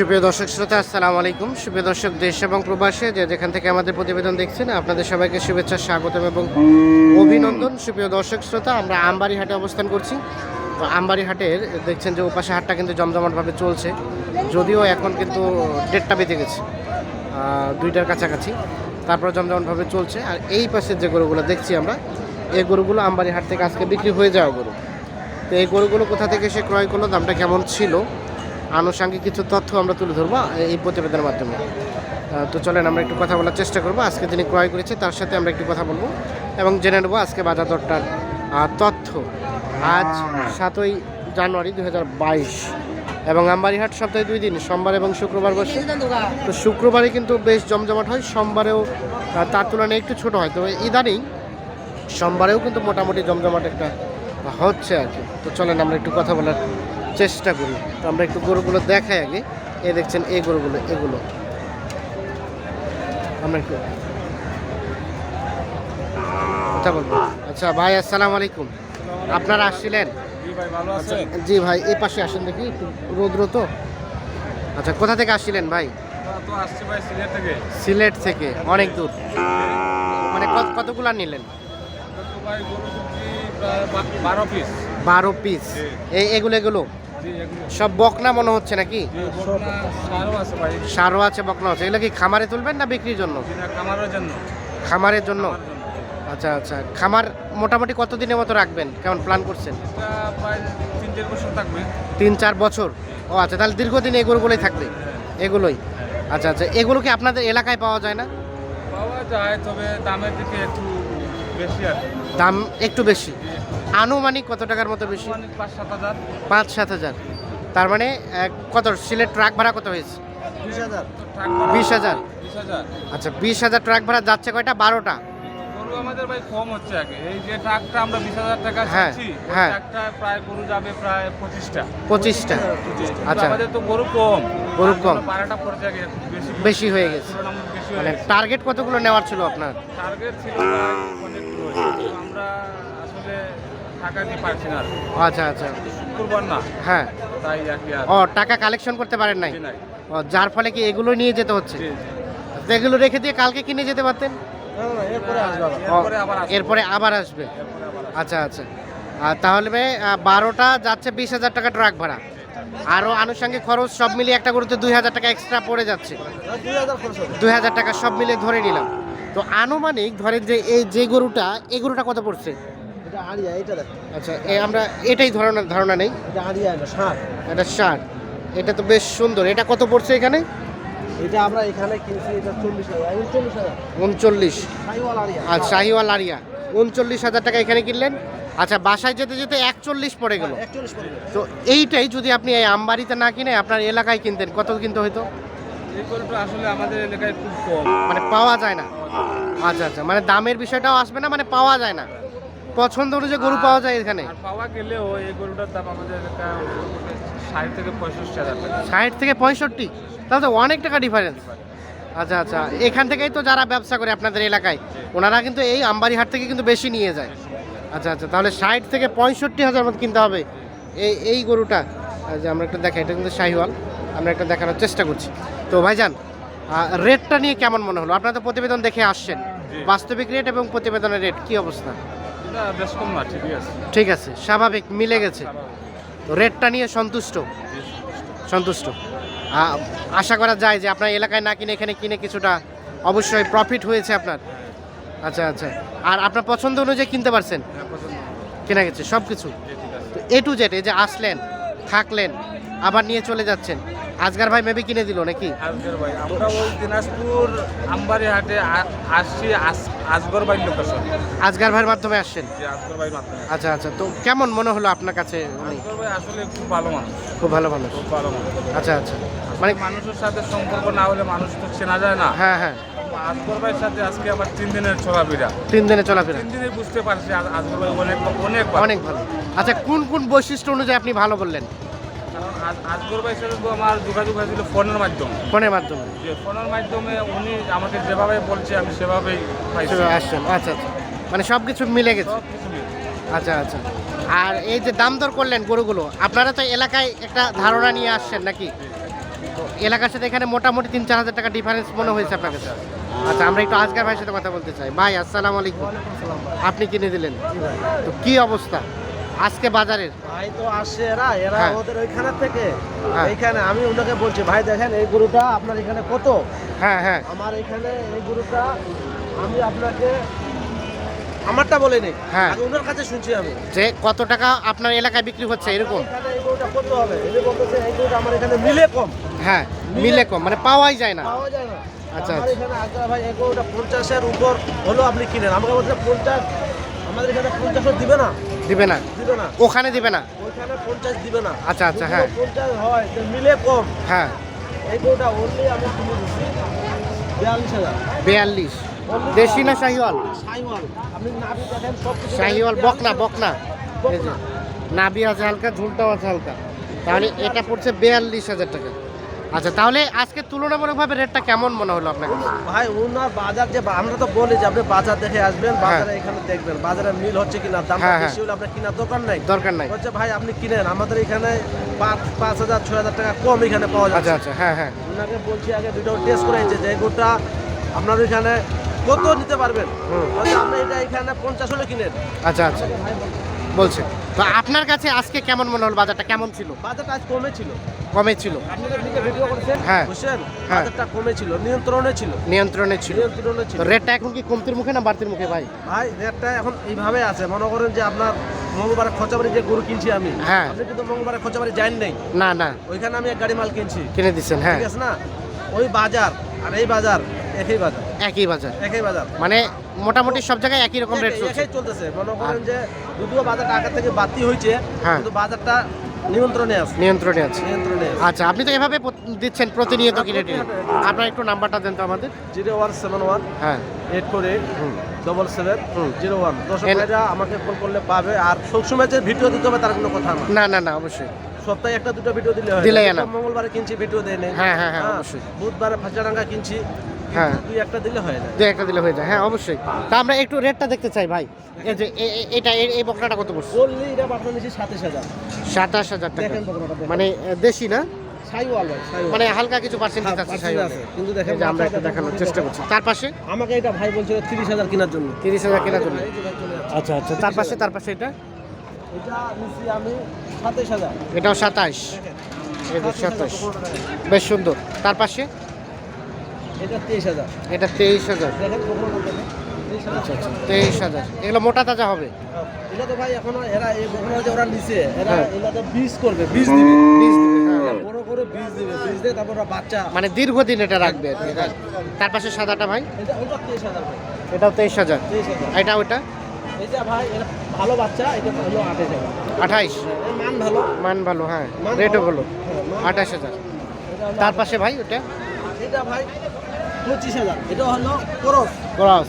সুপ্রিয় দর্শক শ্রোতা, আসসালামু আলাইকুম। সুপ্রিয় দর্শক, দেশ এবং প্রবাসে যে যেখান থেকে আমাদের প্রতিবেদন দেখছেন, আপনাদের সবাইকে শুভেচ্ছা, স্বাগতম এবং অভিনন্দন। সুপ্রিয় দর্শক শ্রোতা, আমরা আমবাড়ি হাটে অবস্থান করছি। তো আমবাড়ি হাটের দেখছেন যে ওপাশে হাটটা কিন্তু জমজমাটভাবে চলছে। যদিও এখন কিন্তু ডেটটা বেঁধে গেছে দুইটার কাছাকাছি। তারপর জমজমাটভাবে চলছে। আর এই পাশের যে গরুগুলো দেখছি আমরা, এই গরুগুলো আমবাড়ি হাট থেকে আজকে বিক্রি হয়ে যাওয়া গরু। তো এই গরুগুলো কোথা থেকে সে ক্রয় করল, দামটা কেমন ছিল? আনুষাঙ্গিক কিছু তথ্য আমরা তুলে ধরবো এই প্রতিবেদনের মাধ্যমে। তো চলেন আমরা একটু কথা বলার চেষ্টা করব। আজকে যিনি ক্রয় করেছে তার সাথে আমরা একটু কথা বলব এবং জেনে নেব আজকে বাজার দরটার তথ্য। আজ সাতই জানুয়ারি দু হাজার বাইশ এবং আমবাড়িহাট সপ্তাহে দুই দিন সোমবার এবং শুক্রবার বসে। তো শুক্রবারে কিন্তু বেশ জমজমাট হয় সোমবারেও তার তুলনায় একটু ছোট হয়। তবে ইদানিং সোমবারেও কিন্তু মোটামুটি জমজমাট একটা হচ্ছে আর কি। তো চলেন আমরা একটু কথা বলার চেষ্টা করি। তো আমরা একটু গরুগুলো দেখাই আগে। এ দেখছেন এই গরুগুলো এগুলো। আমরা একটু কথা বলব। আচ্ছা ভাই আসসালামু আলাইকুম। আপনারা আসছিলেন? জি ভাই আচ্ছা, এই পাশে আসেন দেখি রৌদ্র তো। আচ্ছা কোথা থেকে আসছিলেন ভাই? সিলেট থেকে। অনেক দূর। মানে কত কতগুলা নিলেন? বারো পিস। বারো পিস। এগুলো এগুলো? সব বকনা মনে হচ্ছে নাকি? সারও আছে বকনা আছে। এগুলো কি খামারে তুলবেন না বিক্রির জন্য? খামারের জন্য। আচ্ছা আচ্ছা। খামার মোটামুটি কতদিনের মতো রাখবেন? কেমন প্ল্যান করছেন? তিন চার বছর ও আচ্ছা তাহলে দীর্ঘদিন এই গরুগুলোই থাকবে। এগুলোই। আচ্ছা আচ্ছা। এগুলো কি আপনাদের এলাকায় পাওয়া যায় না? পাওয়া যায় তবে দামের দিকে একটু বেশি আর দাম একটু বেশি। আনুমানিক কত টাকার মতো বেশি? মানে পাঁচ সাত হাজার। পাঁচ সাত হাজার। তার মানে এক, কত? সিলেট ট্রাক ভাড়া কত হয়েছে? বিশ হাজার। বিশ হাজার। আচ্ছা বিশ হাজার ট্রাক ভাড়া যাচ্ছে কয়টা? বারোটা। আমাদের ভাই কম হচ্ছে আগে। এই যে ট্রাকটা আমরা বিশ হাজার টাকা হ্যাঁ, চাচ্ছি হ্যাঁ। ট্রাকটা প্রায় গরু যাবে প্রায় পঁচিশটা। পঁচিশটা। আচ্ছা। আমাদের তো গরু কম। গরু বেশি হয়ে গেছে। মানে টার্গেট কতগুলো নেওয়ার ছিল আপনার? টার্গেট ছিল আমরা পারছি না আচ্ছা আচ্ছা। শুক্রবার না। হ্যাঁ। তাই ও টাকা কালেকশন করতে পারেন নাই? ও যার ফলে কি এগুলো নিয়ে যেতে হচ্ছে? জি, জি। তো এগুলো রেখে দিয়ে কালকে কিনে যেতে পারতেন? এরপরে আবার। আসবে। এরপরে আবার আসবে? এরপরে আবার আসবে। আচ্ছা আচ্ছা। আর তাহলে বারোটা যাচ্ছে বিশ হাজার টাকা ট্রাক ভাড়া। আরও আনুষঙ্গিক খরচ সব মিলিয়ে একটা গরুতে দুই হাজার টাকা এক্সট্রা পড়ে যাচ্ছে। দুই হাজার টাকা সব মিলিয়ে ধরে নিলাম। তো আনুমানিক ধরেন যে এই যে গরুটা এই গরুটা কত পড়ছে? আড়িয়া এটা দেখ। আচ্ছা এই আমরা এটাই ধারণা ধারণা নেই। এটা আড়িয়া না ষাট এটা ষাট এটা তো বেশ সুন্দর। এটা কত পড়ছে এখানে? এটা আমরা এখানে কিনছি এটা চল্লিশ হাজার। উনচল্লিশ হাজার। উনচল্লিশ। আর শাহিওয়াল আরিয়া উনচল্লিশ হাজার টাকা এখানে কিনলেন? আচ্ছা বাসায় যেতে যেতে একচল্লিশ পড়ে গেল। তো এইটাই যদি আপনি এই আমবাড়িতে না কিনে আপনার এলাকায় কিনতেন কত কিনতে হতো এই আসলে আমাদের এলাকায় খুব কম। মানে পাওয়া যায় না। আচ্ছা আচ্ছা। মানে দামের বিষয়টাও আসবে না মানে পাওয়া যায় না। পছন্দ অনুযায়ী গরু পাওয়া যায় এখানে? আর পাওয়া গেলেও এই গরুটার দাম আমাদের ষাট থেকে পঁয়ষট্টি হাজার টাকা। ষাট থেকে পঁয়ষট্টি? তাহলে তো অনেক টাকা ডিফারেন্স আচ্ছা আচ্ছা। এখান থেকেই তো যারা ব্যবসা করে আপনাদের এলাকায় ওনারা কিন্তু এই আমবাড়ি হাট থেকে কিন্তু বেশি নিয়ে যায়। আচ্ছা আচ্ছা। তাহলে ষাট থেকে পঁয়ষট্টি হাজার মতো কিনতে হবে এই এই গরুটা। যে আমরা একটা দেখাই এটা কিন্তু শাহিওয়াল। আমরা একটা দেখানোর চেষ্টা করছি। তো ভাইজান রেটটা নিয়ে কেমন মনে হলো? আপনারা তো প্রতিবেদন দেখে আসছেন। বাস্তবিক রেট এবং প্রতিবেদনের রেট কি অবস্থা? ঠিক আছে স্বাভাবিক মিলে গেছে। তো রেটটা নিয়ে সন্তুষ্ট? সন্তুষ্ট। আশা করা যায় যে আপনার এলাকায় না কিনে এখানে কিনে কিছুটা অবশ্যই প্রফিট হয়েছে আপনার। আচ্ছা আচ্ছা। আর আপনার পছন্দ অনুযায়ী কিনতে পারছেন? হ্যাঁ, কেনা গেছে সব কিছু? এ টু জেড এই যে আসলেন থাকলেন আবার নিয়ে চলে যাচ্ছেন। আজগার ভাই মেবি কিনে দিল নাকি? আজগর ভাই আমরা ওই দিনাজপুর আমবাড়ি হাটে আসছি আস- আজগর বাড়ির লোকেশন আজগার ভাইয়ের মাধ্যমে আসছেন? যে আজগর বাড়ির মাধ্যমে। আচ্ছা আচ্ছা। তো কেমন মনে হলো আপনার কাছে উনি? আজগর ভাই আসলে খুব ভালো মানুষ। খুব ভালো মানুষ। খুব ভালো মানুষ। আচ্ছা আচ্ছা। মানে মানে মানুষের সাথে সম্পর্ক না হলে মানুষ তো চেনা যায় না। হ্যাঁ হ্যাঁ। আজগর ভাইয়ের সাথে আজকে আমার তিন দিনের চলাফেরা। তিন দিনে চলাফেরা। তিন দিনে বুঝতে পারছি আজ- আজগর ভাই অনেক অনেক ভালো। অনেক ভালো। আচ্ছা কোন কোন বৈশিষ্ট্য অনুযায়ী আপনি ভালো বললেন? কারণ আজ- আজগর ভাইয়ের তো আমার যোগাযোগ হয়েছিল ফোনের মাধ্যমে। ফোনের মাধ্যমে? যে ফোনের মাধ্যমে উনি আমাকে যেভাবে বলছে আমি সেভাবেই পাইছি। হিসেবে আসছেন। আচ্ছা আচ্ছা। মানে সব কিছু মিলে গেছে। আচ্ছা আচ্ছা। আর এই যে দাম দর করলেন গরুগুলো আপনারা তো এলাকায় একটা ধারণা নিয়ে আসছেন নাকি? তো এলাকার সাথে এখানে মোটামুটি তিন চার হাজার টাকা ডিফারেন্স মনে হয়েছে আপনার কাছে? আচ্ছা আমরা একটু আজকের ভাইয়ের সাথে কথা বলতে চাই। ভাই আসসালামু আলাইকুম। আপনি কিনে দিলেন? তো কি অবস্থা? আজকে বাজারের? ভাই তো আসছে এরা এরা হ্যাঁ। ওদের ওইখানে থেকে। হ্যাঁ। এইখানে আমি ওনাকে বলছি ভাই দেখেন এই গরুটা আপনার এখানে কত? হ্যাঁ হ্যাঁ। আমার এখানে এই গরুটা আমি আপনাকে আমারটা বলিনি হ্যাঁ। আগে ওনার কাছে শুনছি আমি। যে কত টাকা আপনার এলাকায় বিক্রি হচ্ছে এরকম? এই গরুটা কত হবে? এই বলতেছে এই গরুটা আমার এখানে মিলে কম। হ্যাঁ মিলে কম মানে পাওয়াই যায় না। পাওয়া যায় না। আচ্ছা, আচ্ছা। এখানে আগ্রা ভাই এই গরুটা পঞ্চাশের উপর হলো আপনি কিনেন। আমাকে বলছে পঞ্চাশ আমাদের এখানে পঞ্চাশও দিবে না। দিবে না। দিবে না। ওখানে দিবে না? ওইখানে পঞ্চাশ দিবে না। আচ্ছা, আচ্ছা, হ্যাঁ। পঞ্চাশ হয় তো মিলে কম। হ্যাঁ। এই আমি কিনে দিচ্ছি বিয়াল্লিশ হাজার। বিয়াল্লিশ। দেশি না শাহিওয়াল? সাইওয়াল আপনি নাভি দেখেন সব শাহিওয়াল বকনা বকনা। বকনা। নাভি আছে হালকা ঝুলটাও আছে হালকা। তাহলে এটা পড়ছে বিয়াল্লিশ হাজার টাকা। আচ্ছা তাহলে আজকে তুলনামূলকভাবে রেটটা কেমন মনে হলো আপনাকে ভাই ওনার বাজার যে আমরা তো বলি যে আপনি বাজার দেখে আসবেন হ্যাঁ। বাজারে এখানে দেখবেন বাজারে মিল হচ্ছে কিনা দাম হ্যাঁ, হ্যাঁ। বেশি হলে আপনার কিনার দোকান নাই। দরকার নাই। হচ্ছে ভাই আপনি কিনেন আমাদের এখানে পাঁচ পাঁচ হাজার ছয় হাজার টাকা কম এখানে পাওয়া আচ্ছা যাচ্ছে। আচ্ছা হ্যাঁ হ্যাঁ। ওনাকে বলছি আগে ভিডিও টেস্ট করে যে যে গরুটা আপনার এখানে কত নিতে পারবেন? আপনি এটা এখানে পঞ্চাশ হলে কিনেন। আচ্ছা আচ্ছা। বলছি, তো আপনার কাছে আজকে কেমন মনে হলো? বাজারটা কেমন ছিল? বাজারটা আজ কমে ছিল। কমে ছিল। আপনি দিকে ভিডিও করেছেন? হ্যাঁ। বুঝছেন হ্যাঁ। বাজারটা কমে ছিল নিয়ন্ত্রণে ছিল। নিয়ন্ত্রণে ছিল। নিয়ন্ত্রণে ছিল। তো রেটটা এখন কি কমতির মুখে না বাড়তির মুখে ভাই? ভাই রেটটা এখন এইভাবে আছে। মনে করেন যে আপনার মঙ্গলবারে খরচাবাড়ি যে গরু কিনছি আমি হ্যাঁ। আপনি কিন্তু মঙ্গলবারে খরচাবাড়ি যান নাই। না না। ওইখানে আমি এক গাড়ি মাল কিনছি। কিনে দিচ্ছেন হ্যাঁ। ঠিক আছে না? ওই বাজার আর এই বাজার একই বাজার। একই বাজার। একই বাজার। মানে মোটামুটি সব জায়গায় একই রকম রেট চলছে। চলতেছে। মনে করেন যে যদিও বাজারটা আগে থেকে বাড়তি হয়েছে হ্যাঁ। কিন্তু বাজারটা নিয়ন্ত্রণে আছে। নিয়ন্ত্রণে আছে। নিয়ন্ত্রণে আচ্ছা আপনি তো এভাবে দিচ্ছেন প্রতিনিয়ত কিনে টিনে। আপনার একটু নাম্বারটা দেন তো আমাদের। জিরো ওয়ান সেভেন ওয়ান হ্যাঁ। Eight four eight. Double seven. Zero one. দর্শক আমাকে ফোন করলে পাবে। আর সবসময় যে ভিডিও দিতে হবে তার কোনো কথা না না না অবশ্যই। সপ্তাহে একটা দুটো ভিডিও দিলে হয়। দিলেই না। মঙ্গলবারে কিনছি ভিডিও দেয় নেই। হ্যাঁ, হ্যাঁ, হ্যাঁ, অবশ্যই। বুধবারে ফাঁচাডাঙ্গা কিনছি। হ্যাঁ। দুই একটা দিলে হয় না। দু একটা দিলে হয়ে যায়। হ্যাঁ অবশ্যই। তা আমরা একটু রেটটা দেখতে চাই ভাই। এই যে এটা এই বকনাটা কত পড়ছে বললি এটা আপনার নিচ্ছি সাতাশ হাজার। সাতাশ হাজার টাকা। মানে দেশি না? মানে হালকা কিছু পার্সেন্টেজ হ্যাঁ, আছে। কিন্তু দেখেন যে আমরা একটু দেখানোর চেষ্টা করছি। তার পাশে? আমাকে এটা ভাই বলছিল তিরিশ হাজার কেনার জন্য। তিরিশ হাজার কেনার জন্য। আচ্ছা আচ্ছা তার পাশে তার পাশে এটা? এটা নিচ্ছি আমি এটাও সাতাশ সাতাশ বেশ সুন্দর। তার পাশে? এটা তেইশ হাজার। আচ্ছা আচ্ছা তেইশ হাজার। এগুলো মোটা তাজা হবে? এটা তো ভাই এখনও এরা এই যে ওরা নিছে এরা হ্যাঁ। এরা তো বীজ করবে বীজ দিবে। বীজ দিবে, হ্যাঁ, হ্যাঁ। বড় করে বীজ দিবে বীজ দিয়ে তারপর ওরা বাচ্চা মানে দীর্ঘদিন এটা রাখবে। তার পাশে সাদাটা ভাই? এটা ওটা তেইশ হাজার এটাও তেইশ হাজার। তেইশ হাজার। এটা ওটা এটা ভাই ভালো বাচ্চা এটা হলো আঠাশ হাজার। আঠাইশ? মান ভালো। মান ভালো হ্যাঁ। রেটও ভালো। হ্যাঁ, আঠাশ হাজার। তার পাশে ভাই ওটা? এটা ভাই পঁচিশ হাজার। এটা হলো ক্রস। ক্রস।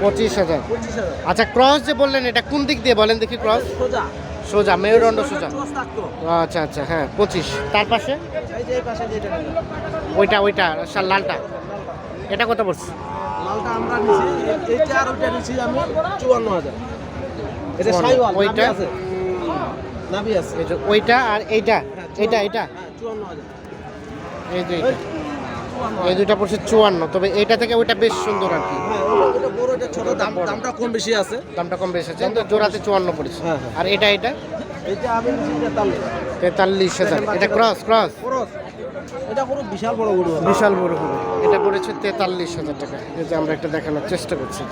পঁচিশ হাজার। আচ্ছা ক্রস যে বললেন এটা কোন দিক দিয়ে বলেন দেখি ক্রস? সোজা। সোজা মেরুদণ্ড সোজা আচ্ছা আচ্ছা হ্যাঁ পঁচিশ। তার পাশে? এই যে এই পাশে যেটা ওইটা ওইটা সা- লালটা। এটা কত পড়ছে? লালটা আমরা নিছি এইটা আর ওইটা নিছি আমি চুয়ান্ন হাজার। এটা। ওইটা? আছে। নাভি আছে। এই যে ওইটা আর এইটা? হ্যাঁ, এটা এটা হ্যাঁ, এই যে এই, দুইটা পড়ছে চুয়ান্ন তবে এইটা থেকে ওইটা বেশ সুন্দর আর কি। হ্যাঁ এটা দামটা কম বেশি আছে। দামটা কম বেশি আছে কিন্তু জোড়াতে চুয়ান্ন পড়েছে। আর এটা এটা? এটা তেতাল্লিশ। হাজার। এটা ক্রস ক্রস এটা কোনো বিশাল বড় গরু বিশাল বড় হবে এটা পড়েছে তেতাল্লিশ হাজার টাকা। এই যে আমরা একটা দেখানোর চেষ্টা করছি।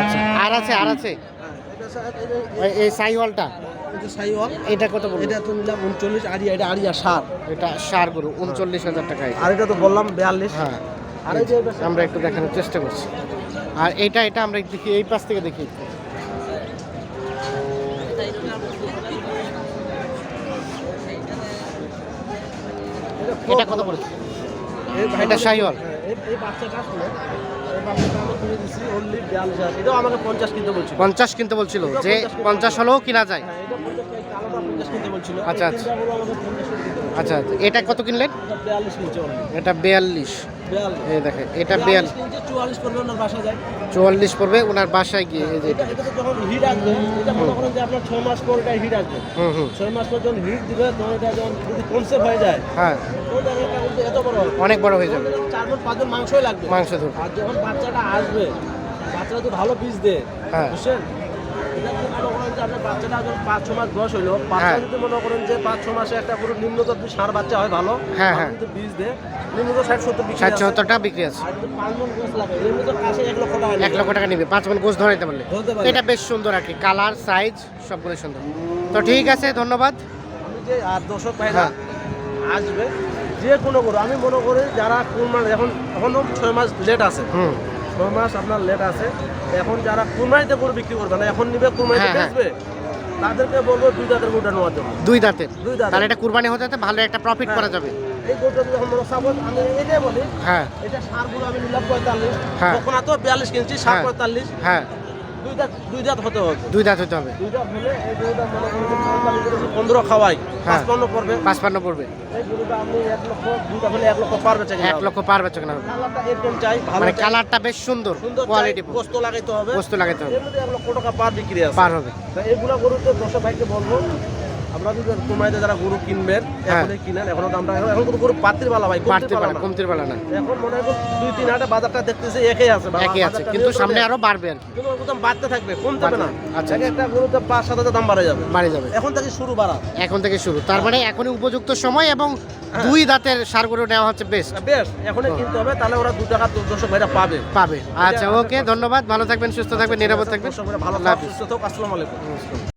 আচ্ছা আর আছে আর আছে? এই সাইওয়ালটা? এটা সাইওয়াল এটা কত বলব এটা তো নিলাম উনচল্লিশ আড়িয়া এটা আড়িয়া সার। এটা সার গরু উনচল্লিশ হাজার টাকা। আর এটা তো বললাম বিয়াল্লিশ। হ্যাঁ। আর আমরা একটু দেখানোর চেষ্টা করছি। আর এটা এটা আমরা দেখি এই পাশ থেকে দেখি একটু। এটাও আমাকে 50 কিনতে শাহিওয়াল পঞ্চাশ কিনতে বলছিল যে পঞ্চাশ হলেও কিনা যায় এটা 50 এই কালোটা 50 কিনতে বলছিল। আচ্ছা, আচ্ছা। তিনটা গরু আমাকে 50 কিনতে বলছিল। আচ্ছা আচ্ছা এটা কত কিনলেন এটা 42 কিনছে only। এটা বিয়াল্লিশ বিয়াল্লিশ এই দেখেন এটা বিয়াল চুয়াল্লিশ পড়বে ওনার বাসায় গিয়ে এই যে যখন হিট আসবে এটা মনে করেন যে আপনার ছয় মাস পর এটা হিট আসবে। ছয় মাস পর যখন হিট দিবে তখন এটা যখন যদি কনসেপ্ট হয়ে যায় হ্যাঁ। এত বড় অনেক বড় হয়ে যাবে। তখন চার মন পাঁচ মাংসই লাগবে। মাংস আর যখন বাচ্চাটা আসবে বাচ্চাটা তো ভালো বীজ দেয় হ্যাঁ। বুঝছেন এটা যদি মনে করেন যে আপনার বাচ্চাটা যখন পাঁচ ছ মাস বয়স বাচ্চা হ্যাঁ। যদি মনে করেন যে পাঁচ ছ মাসে একটা নিম্নত ষাঁড় বাচ্চা হয় ভালো হ্যাঁ, হ্যাঁ। যদি বীজ দেয়। নিম্নত ষাট সত্তর বিক্রি ষাট আছে। সত্তর বিক্রি আছে। পাঁচ মন গোছ লাগে। নিম্নত কাছে এক লক্ষ টাকা এক লক্ষ টাকা নিবে। পাঁচ মন পারলে। ধরতে এটা বেশ সুন্দর আর কি। কালার সাইজ সবগুলো সুন্দর। তো ঠিক আছে ধন্যবাদ। আমি যে আর দর্শক ভাইরা হ্যাঁ। আসবে যে কোনো করো আমি মনে করি যারা কোন মাস এখন এখনও ছয় মাস লেট আছে। হুম। ছয় মাস আপনার লেট আছে। এখন যারা কুরমাইতে গরু বিক্রি করবে না এখন নিবে কুরমাইতে হ্যাঁ, হ্যাঁ। বেচবে। তাদেরকে বলব দুই দাঁতের গরুটা নেওয়ার জন্য। দুই দাঁতে দুই দাঁত তাহলে এটা কুরবানি হতে ভালো একটা প্রফিট করা যাবে। এই গরুটা যদি আমরা সাপোজ আমি এটাই বলি হ্যাঁ। এটা সারগুলো আমি নিলাম পঁয়তাল্লিশ। হ্যাঁ। তখন তো বিয়াল্লিশ কিনছি সার হ্যাঁ। পঁয়তাল্লিশ। হ্যাঁ। দুই দাঁত দুই দাঁত হতে হবে। দুই দাঁত হতে হবে। দুই দাঁত হলে এই গরুটা মনে করেন যে পঁয়তাল্লিশ করে যদি পনেরো খাওয়াই হ্যাঁ। পাঁচপান্ন পড়বে। পাঁচপান্ন পড়বে। এই গরুটা আপনি এক লক্ষ দুইটা হলে এক লক্ষ পারবে চাই এক লক্ষ পার বেচে কেনা হবে। কালারটা এরকম চাই ভালো মানে কালারটা বেশ সুন্দর কোয়ালিটি পোস্ত লাগাইতে হবে। পোস্ত লাগাইতে হবে। এক লক্ষ টাকা পার বিক্রি আছে। পার হবে। তা এইগুলা গরুতে দশ ভাইকে বলব আমরা যদি কুমাইতে যারা গরু কিনবেন হ্যাঁ। কিনেন এখন আমরা গরু পাত্রির ভাই। কমতির না। মনে হয় দুই তিন হাটে বাজারটা দেখতেছি একই আছে একই আছে কিন্তু সামনে আরও বাড়বে। কিন্তু দাম বাড়তে থাকবে কমতে না। আচ্ছা। এক একটা গরুতে পাঁচ সাত হাজার দাম বাড়ে যাবে। বাড়ে যাবে। এখন থেকে শুরু বাড়া। এখন থেকে শুরু। তার মানে এখনই উপযুক্ত সময় এবং দুই দাঁতের সারগুলো নেওয়া হচ্ছে বেস্ট বেশ এখনই কিনতে হবে তাহলে ওরা দু টাকা দর্শক ভাইরা পাবে। পাবে। আচ্ছা ওকে ধন্যবাদ। ভালো থাকবেন সুস্থ থাকবেন নিরাপদ থাকবেন। ভালো সুস্থ থাকুক আসসালামু আলাইকুম।